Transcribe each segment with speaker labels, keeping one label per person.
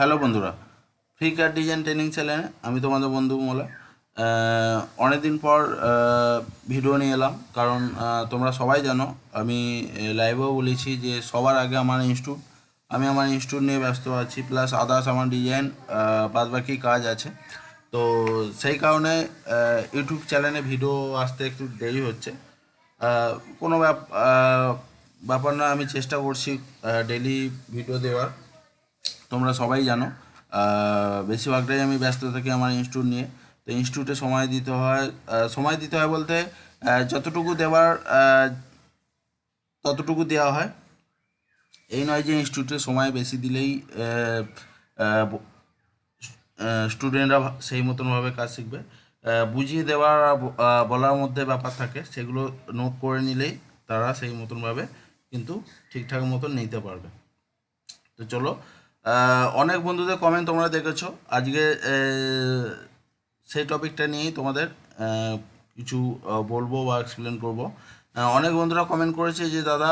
Speaker 1: Hello বন্ধুরা free কার design training চ্যানেলে আমি তোমাদের বন্ধু মোলা। অনেক দিন পর ভিডিও নিয়ে এলাম, কারণ তোমরা সবাই জানো, আমি লাইভেও বলেছি যে সবার আগে আমার ইনস্টিটিউট আমি আমার ইনস্টিটিউট নিয়ে ব্যস্ত আছি প্লাস আদার্স আমার ডিজাইন বাদবাকি কাজ আছে। তো সেই কারণে ইউটিউব চ্যানেলে ভিডিও আসতে একটু দেরি হচ্ছে। কোনো ব্যাপার না, আমি চেষ্টা করছি ডেলি ভিডিও দেওয়ার। তোমরা সবাই জানো। বেশিরভাগটাই আমি ব্যস্ত থাকি আমার ইনস্টিটিউট নিয়ে। তো ইনস্টিটিউটে সময় দিতে হয় সময় দিতে হয় বলতে যতটুকু দেওয়ার ততটুকু দেওয়া হয়। এই নয় যে ইনস্টিটিউটে সময় বেশি দিলেই স্টুডেন্টরা সেই মতনভাবে কাজ শিখবে। বুঝিয়ে দেওয়ার বলার মধ্যে ব্যাপার থাকে, সেগুলো নোট করে নিলেই তারা সেই মতনভাবে কিন্তু ঠিকঠাক মতন নিতে পারবে। তো চলো অনেক বন্ধুদের কমেন্ট তোমরা দেখেছ। আজকে সেই টপিকটা নিয়েই তোমাদের কিছু বলব বা এক্সপ্লেন করব। অনেক বন্ধুরা কমেন্ট করেছে যে, দাদা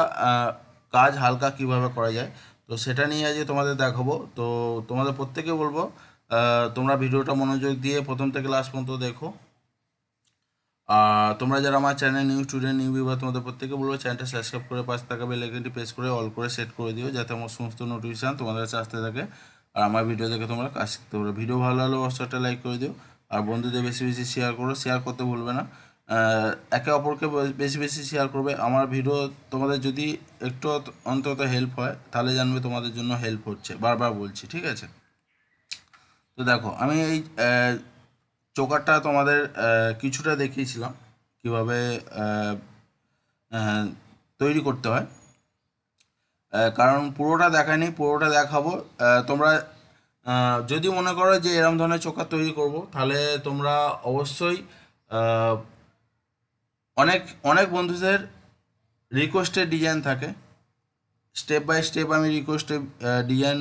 Speaker 1: কাজ হালকা কীভাবে করা যায়? তো সেটা নিয়ে আজকে তোমাদের দেখাবো। তো তোমাদের প্রত্যেকে বলব তোমরা ভিডিওটা মনোযোগ দিয়ে প্রথম থেকে লাস্ট পর্যন্ত দেখো। তোমরা যারা আমার channel new student new viewer তোমাদের প্রত্যেকে বলব চ্যানেলটা সাবস্ক্রাইব করে পাশে থাকা বেল আইকনটি প্রেস করে অল করে সেট করে দিও যাতে আমার সমস্ত নোটিফিকেশান তোমাদের কাছে আসতে থাকে। আর আমার ভিডিও দেখে তোমরা কাজ শিখতে পারো। ভিডিও ভালো লাগলে অবশ্যই একটা লাইক করে দিও। আর বন্ধুদের বেশি বেশি শেয়ার করো। শেয়ার করতে ভুলবে না। একে অপরকে বেশি বেশি শেয়ার করবে। আমার ভিডিও তোমাদের যদি একটু অন্তত হেল্প হয়, তাহলে জানবে তোমাদের জন্য হেল্প হচ্ছে। বারবার বলছি, ঠিক আছে? তো দেখো, আমি এই চোকারটা তোমাদের কিছুটা দেখিয়েছিলাম কীভাবে তৈরি করতে হয়। কারণ পুরোটা দেখায়নি পুরোটা দেখাবো। তোমরা যদি মনে করো যে এরম ধরনের চোকার তৈরি করব, তাহলে তোমরা অবশ্যই অনেক অনেক বন্ধুদের রিকোয়েস্টের ডিজাইন থাকে। স্টেপ বাই স্টেপ আমি রিকোয়েস্টের ডিজাইন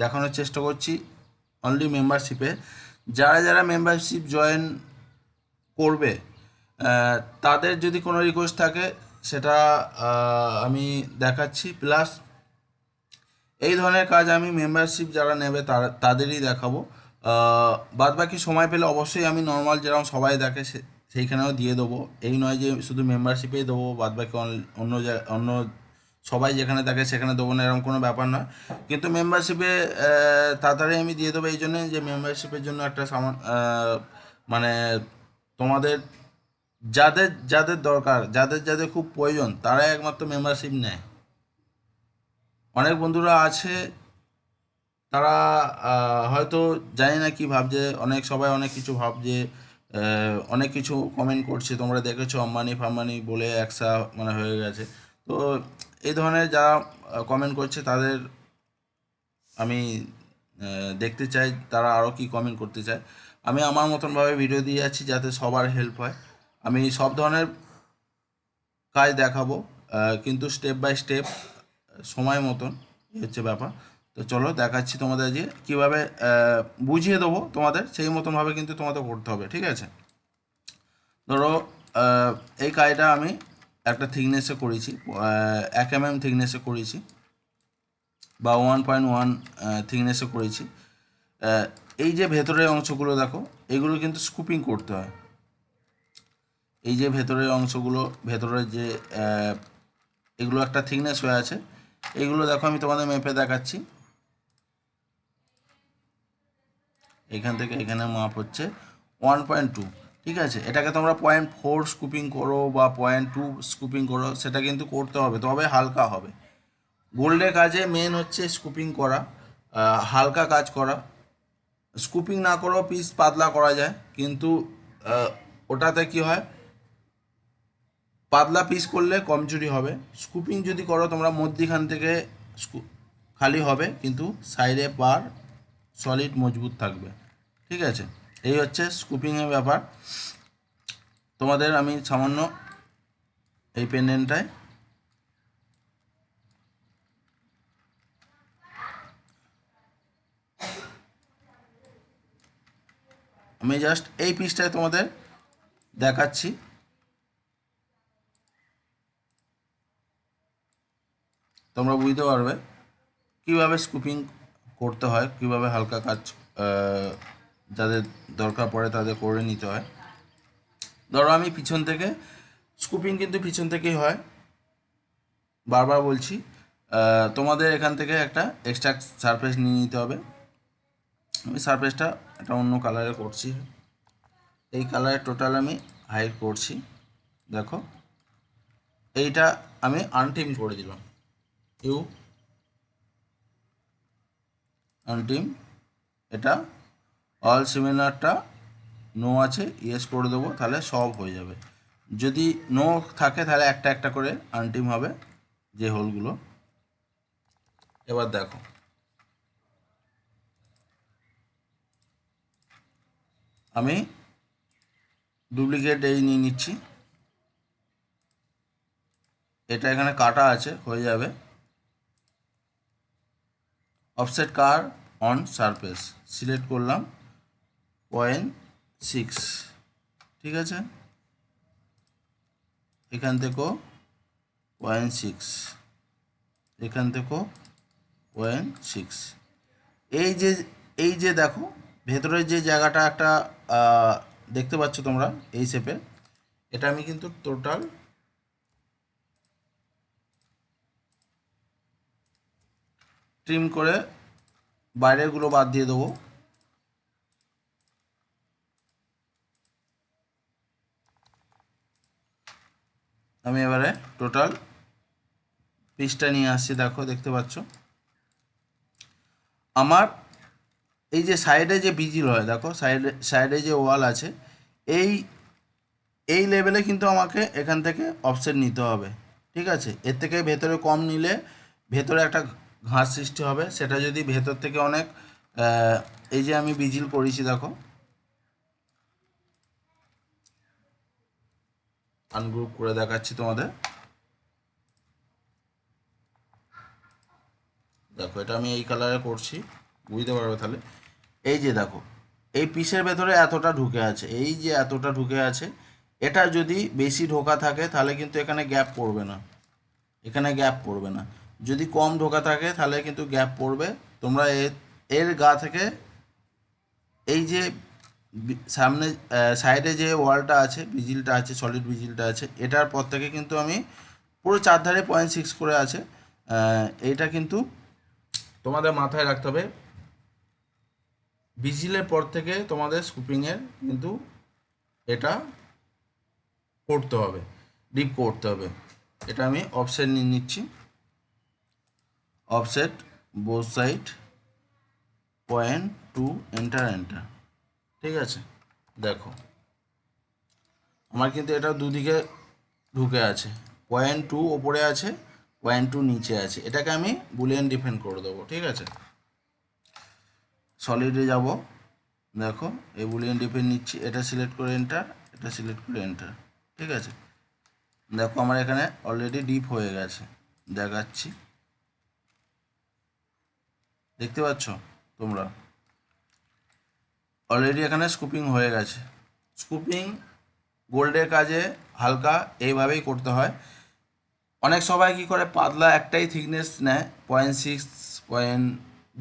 Speaker 1: দেখানোর চেষ্টা করছি। অনলি মেম্বারশিপে যারা যারা মেম্বারশিপ জয়েন করবে তাদের যদি কোনো রিকোয়েস্ট থাকে, সেটা আমি দেখাচ্ছি। প্লাস এই ধরনের কাজ আমি মেম্বারশিপ যারা নেবে, তারা, তাদেরই দেখাবো। বাদ বাকি সময় পেলে অবশ্যই আমি নর্মাল যেরকম সবাই দেখে সেইখানেও দিয়ে দেবো। এই নয় যে শুধু মেম্বারশিপেই দেবো বাদ বাকি অন্য অন্য সবাই যেখানে দেখে সেখানে দেবো না, এরকম কোনো ব্যাপার নয়। কিন্তু মেম্বারশিপে তাড়াতাড়ি আমি দিয়ে দেবো এই জন্য যে মেম্বারশিপের জন্য একটা সামান মানে তোমাদের যাদের যাদের দরকার, যাদের যাদের খুব প্রয়োজন, তারাই একমাত্র মেম্বারশিপ নেয়। অনেক বন্ধুরা আছে, তারা হয়তো জানি না কি ভাবছে, অনেক, সবাই অনেক কিছু ভাবছে অনেক কিছু কমেন্ট করছে, তোমরা দেখেছ, আম্বানি ফাম্বানি বলে একসা মানে হয়ে গেছে। তো এই ধরনের যারা কমেন্ট করছে তাদের আমি দেখতে চাই তারা আরও কি কমেন্ট করতে চায়। আমি আমার মতনভাবে ভিডিও দিয়ে যাচ্ছি যাতে সবার হেল্প হয়। আমি সব ধরনের কাজ দেখাবো কিন্তু স্টেপ বাই স্টেপ সময় মতন হচ্ছে ব্যাপার। তো চলো দেখাচ্ছি তোমাদের যে কীভাবে বুঝিয়ে দেবো তোমাদের, সেই মতনভাবে কিন্তু তোমাদের করতে হবে, ঠিক আছে? ধরো এই কাজটা আমি একটা থিকনেসে করেছি এক এম এম থিকনেসে করেছি, বা ওয়ান পয়েন্ট ওয়ান থিকনেসে করেছি। এই যে ভেতরের অংশগুলো দেখো, এগুলো কিন্তু স্কুপিং করতে হয়। এই যে ভেতরের অংশগুলো, ভেতরের যে এগুলো একটা থিকনেস হয়ে আছে, এগুলো দেখো আমি তোমাদের মেপে দেখাচ্ছি। এখান থেকে এখানে মাপ হচ্ছে ওয়ান পয়েন্ট টু ঠিক আছে? এটাকে তোমরা পয়েন্ট ফোর স্কুপিং করো বা পয়েন্ট টু স্কুপিং করো, সেটা কিন্তু করতে হবে, তবে হালকা হবে। গোল্ডের কাজে মেন হচ্ছে স্কুপিং করা হালকা কাজ করা। স্কুপিং না করেও পিস পাতলা করা যায়, কিন্তু ওটাতে কি হয়? পাতলা পিস করলে কমজোরি হবে। স্কুপিং যদি করো, তোমরা মধ্যিখান থেকে খালি হবে, কিন্তু সাইডে পার সলিড মজবুত থাকবে। ঠিক আছে? এই হচ্ছে স্কুপিংয়ের ব্যাপার। তোমাদের আমি সামান্য এই পেন্ডেন্টটায় আমি জাস্ট এই পিসটায় তোমাদের দেখাচ্ছি। তোমরা বুঝতে পারবে কীভাবে স্কুপিং করতে হয়, কীভাবে হালকা কাজ যাদের দরকার পড়ে তাদের করে নিতে হয়। ধরো আমি পিছন থেকে স্কুপিং কিন্তু পিছন থেকেই হয়। বারবার বলছি তোমাদের এখান থেকে একটা এক্সট্রা সারফেস নিয়ে নিতে হবে। আমি সারফেসটা একটা অন্য কালারে করছি। এই কালারে টোটাল আমি হাইড করছি। দেখো, এইটা আমি আনটিম করে দিলাম। ইউ আনটিম এটা অল সিমিলারটা নো আছে ইয়েস করে দেবো, তাহলে সব হয়ে যাবে। যদি নো থাকে, তাহলে একটা একটা করে আনটিম হবে, যে হোলগুলো এবার দেখো। আমি ডুপ্লিকেট এই নিয়ে নিচ্ছি। এটা এখানে কাটা আছে, হয়ে যাবে। Offset curve on surface select করলাম। পয়েন্ট সিক্স, ঠিক আছে? এখান থেকেও পয়েন্ট সিক্স, এখান থেকেও পয়েন্ট সিক্স। এই যে এই যে দেখো, ভেতরের যে জায়গাটা একটা দেখতে পাচ্ছ তোমরা এই শেপে, এটা আমি কিন্তু টোটাল ট্রিম করে বাইরেরগুলো বাদ দিয়ে দেবো। আমি এবারে টোটাল পিসটা নিয়ে আসছি, দেখো, দেখতে পাচ্ছ? আমার এই যে সাইডে যে বিজিল হয়, দেখো সাইডে সাইডে যে ওয়াল আছে, এই এই লেভেলে কিন্তু আমাকে এখান থেকে অফসেট নিতে হবে, ঠিক আছে? এর থেকে ভেতরে কম নিলে ভেতরে একটা ঘাস সৃষ্টি হবে, সেটা যদি ভেতর থেকে অনেক এই যে আমি বিজিল করেছি, দেখো আনগ্রুপ করে দেখাচ্ছি তোমাদের। দেখো, এটা আমি এই কালারে করছি। বুঝতে পারবে তাহলে? এই যে দেখো, এই পিসের ভেতরে এতটা ঢুকে আছে, এই যে এতটা ঢুকে আছে, এটা যদি বেশি ঢোকা থাকে, তাহলে কিন্তু এখানে গ্যাপ পড়বে না। এখানে গ্যাপ পড়বে না। যদি কম ঢোকা থাকে, তাহলে কিন্তু গ্যাপ পড়বে। তোমরা এর গা থেকে এই যে সামনে সাইডে যে ওয়ালটা আছে বিজিলটা আছে সলিড বিজিলটা আছে, এটার পর থেকে কিন্তু আমি পুরো চারধারে পয়েন্ট সিক্স করে আছে। এইটা কিন্তু তোমাদের মাথায় রাখতে হবে। বিজিলের পর থেকে তোমাদের স্কুপিংয়ের কিন্তু এটা করতে হবে ডিপ করতে হবে। এটা আমি অফসেট নিয়ে নিচ্ছি। Offset both side point two enter enter ঠিক আছে? দেখো। আমার কিন্তু এটা দুদিকে ঢুকে আছে। পয়েন্ট টু ওপরে আছে পয়েন্ট টু নিচে আছে। এটাকে আমি বুলিয়ান ডিফেন্ড করে দেবো, ঠিক আছে? সলিডে যাব। দেখো, এই বুলিয়ান ডিফেন্ড নিচ্ছি, এটা সিলেক্ট করে এন্টার এটা সিলেক্ট করে এন্টার ঠিক আছে? দেখো, আমার এখানে অলরেডি ডিপ হয়ে গেছে। দেখাচ্ছি। দেখতে পাচ্ছ তোমরা? অলরেডি এখানে স্কুপিং হয়ে গেছে। স্কুপিং গোল্ডের কাজে হালকা এইভাবেই করতে হয়। অনেক সবাই কি করে, পাতলা একটাই থিকনেস নেয় পয়েন্ট সিক্স পয়েন্ট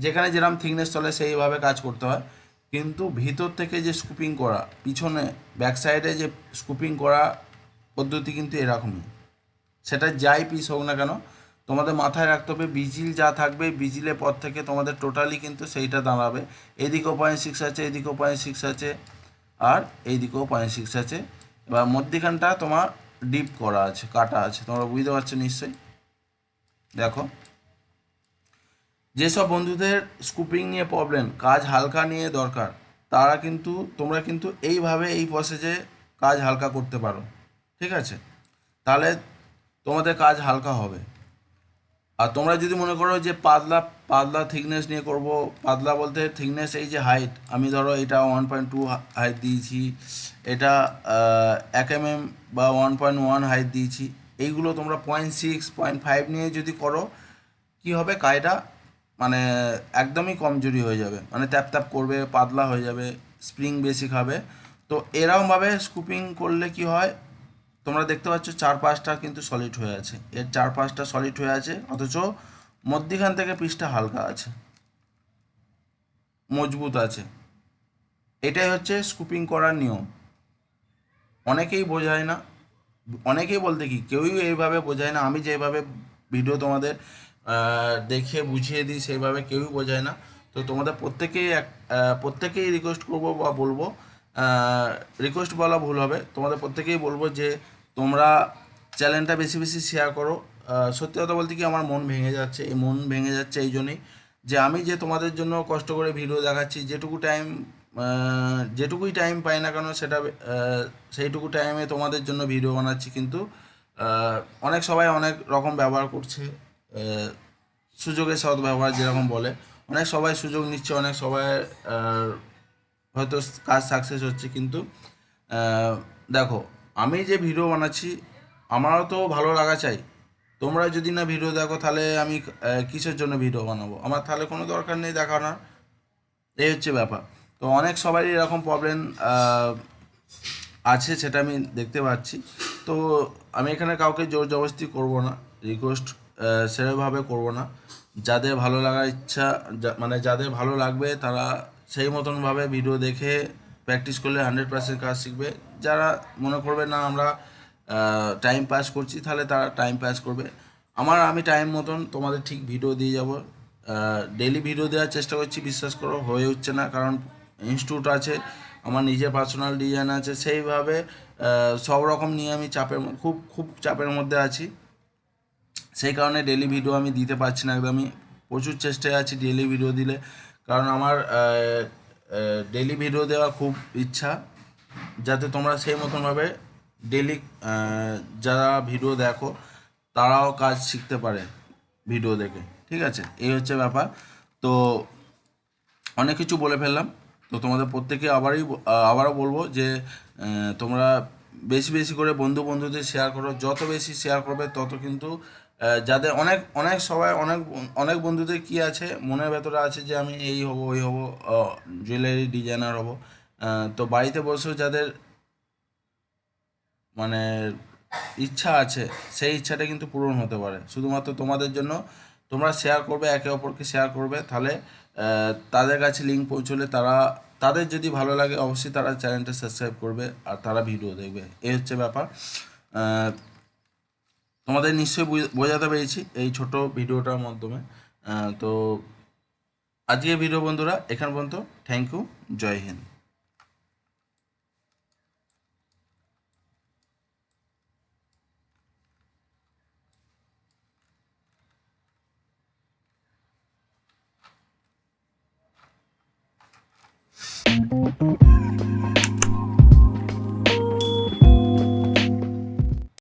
Speaker 1: যেখানে যেরকম থিকনেস চলে সেইভাবে কাজ করতে হয়। কিন্তু ভিতর থেকে যে স্কুপিং করা, পিছনে ব্যাক সাইডে যে স্কুপিং করা পদ্ধতি কিন্তু এরকমই। সেটা যাই পিস হোক না কেন তোমাদের মাথায় রাখতে হবে বিজিল যা থাকবে বিজিলের পর থেকে তোমাদের টোটালি কিন্তু সেইটা দাঁড়াবে। এদিকেও পয়েন্ট সিক্স আছে, এদিকেও পয়েন্ট সিক্স আছে, আর এইদিকেও পয়েন্ট সিক্স আছে। এবার মধ্যিখানটা তোমার ডিপ করা আছে, কাটা আছে, তোমরা বুঝতে পারছ নিশ্চয়ই? দেখো, যেসব বন্ধুদের স্কুপিং নিয়ে প্রবলেম কাজ হালকা নিয়ে দরকার, তারা কিন্তু, তোমরা কিন্তু এইভাবে এই প্রসেসে কাজ হালকা করতে পারো, ঠিক আছে? তাহলে তোমাদের কাজ হালকা হবে। আর তোমরা যদি মনে করো যে পাতলা পাতলা থিকনেস নিয়ে করব, পাতলা বলতে থিকনেস এই যে হাইট আমি ধরো এটা ওয়ান পয়েন্ট টু হাইট দিয়েছি, এটা এক এম এম বা ওয়ান পয়েন্ট ওয়ান হাইট দিয়েছি, এইগুলো তোমরা পয়েন্ট সিক্স পয়েন্ট ফাইভ নিয়ে যদি করো, কি হবে কাজটা মানে একদমই কমজোরি হয়ে যাবে মানে ট্যাপ ট্যাপ করবে, পাতলা হয়ে যাবে স্প্রিং বেশি খাবে তো এরকমভাবে স্কুপিং করলে কি হয়? তোমরা দেখতে পাচ্ছ চার পাঁচটা কিন্তু সলিড হয়ে আছে। এর চার পাঁচটা সলিড হয়ে আছে, অথচ মধ্যিখান থেকে পিসটা হালকা আছে। মজবুত আছে। এটাই হচ্ছে স্কুপিং করার নিয়ম। অনেকেই বোঝায় না। অনেকেই বলতে কি, কেউই এইভাবে বোঝায় না। আমি যেভাবে ভিডিও তোমাদের দেখে বুঝিয়ে দিই, সেইভাবে কেউই বোঝায় না। তো তোমাদের প্রত্যেকেই এক প্রত্যেকেই রিকোয়েস্ট করব বা বলব। রিকোয়েস্ট বলা ভুল হবে। তোমাদের প্রত্যেকেই বলব যে তোমরা চ্যানেলটা বেশি বেশি শেয়ার করো। সত্যি কথা বলতে কি আমার মন ভেঙে যাচ্ছে, এই মন ভেঙে যাচ্ছে এই জন্যই যে আমি যে তোমাদের জন্য কষ্ট করে ভিডিও দেখাচ্ছি, যেটুকু টাইম যেটুকুই টাইম পাই না কেন সেটা সেইটুকু টাইমে তোমাদের জন্য ভিডিও বানাচ্ছি। কিন্তু অনেক সবাই অনেক রকম ব্যবহার করছে সুযোগের সৎ ব্যবহার যেরকম বলে। অনেক সবাই সুযোগ নিচ্ছে, অনেক সবাই হয়তো কাজ সাকসেস হচ্ছে। কিন্তু দেখো আমি যে ভিডিও বানাচ্ছি, আমারও তো ভালো লাগা চাই। তোমরা যদি না ভিডিও দেখো, তাহলে আমি কিসের জন্য ভিডিও বানাবো? আমার তাহলে কোনো দরকার নেই দেখানোর এই হচ্ছে ব্যাপার। তো অনেক সবারই এরকম প্রবলেম আছে সেটা আমি দেখতে পাচ্ছি। তো আমি এখানে কাউকে জোর জবরদস্তি করব না রিকোয়েস্ট সেভাবে করব না। যাদের ভালো লাগার ইচ্ছা মানে যাদের ভালো লাগবে, তারা সেই মতনভাবে ভিডিও দেখে প্র্যাকটিস করলে হান্ড্রেড পার্সেন্ট কাজ শিখবে। যারা মনে করবে, না, আমরা টাইম পাস করছি, তাহলে তারা টাইম পাস করবে। আমার, আমি টাইম মতন তোমাদের ঠিক ভিডিও দিয়ে যাব। ডেলি ভিডিও দেওয়ার চেষ্টা করছি, বিশ্বাস করো, হয়ে উঠছে না। কারণ ইনস্টিটিউট আছে, আমার নিজের পার্সোনাল ডিজাইন আছে, সেইভাবে সব রকম নিয়ে আমি চাপের খুব খুব চাপের মধ্যে আছি। সেই কারণে ডেলি ভিডিও আমি দিতে পারছি না। একদমই প্রচুর চেষ্টায় আছি ডেলি ভিডিও দিলে। কারণ আমার ডেলি ভিডিও দেওয়া খুব ইচ্ছা। যাতে তোমরা সেই মতনভাবে ডেলি যারা ভিডিও দেখো, তারাও কাজ শিখতে পারে ভিডিও দেখে। ঠিক আছে? এই হচ্ছে ব্যাপার। তো অনেক কিছু বলে ফেললাম। তো তোমাদের প্রত্যেকে আবারই আবারও বলব যে তোমরা বেশি বেশি করে বন্ধু বন্ধুদের শেয়ার করো। যত বেশি শেয়ার করবে, তত কিন্তু যাদের অনেক অনেক সবাই, অনেক অনেক বন্ধুদের কি আছে? মনের ভেতরে আছে যে আমি এই হব, ওই হব জুয়েলারি ডিজাইনার হব। তো বাড়িতে বসেও যাদের মানে ইচ্ছা আছে, সেই ইচ্ছাটা কিন্তু পূরণ হতে পারে। শুধুমাত্র তোমাদের জন্য, তোমরা শেয়ার করবে, একে অপরকে শেয়ার করবে। তাহলে তাদের কাছে লিঙ্ক পৌঁছলে তারা, তাদের যদি ভালো লাগে, অবশ্যই তারা চ্যানেলটা সাবস্ক্রাইব করবে আর তারা ভিডিও দেখবে। এই হচ্ছে ব্যাপার। তোমাদের নিশ্চয়ই বোঝাতে পেরেছি এই ছোট ভিডিওটার মাধ্যমে। তো আজকে ভিডিও বন্ধুরা, এখান পর্যন্ত। থ্যাংক ইউ জয় হিন্দ। Thank you.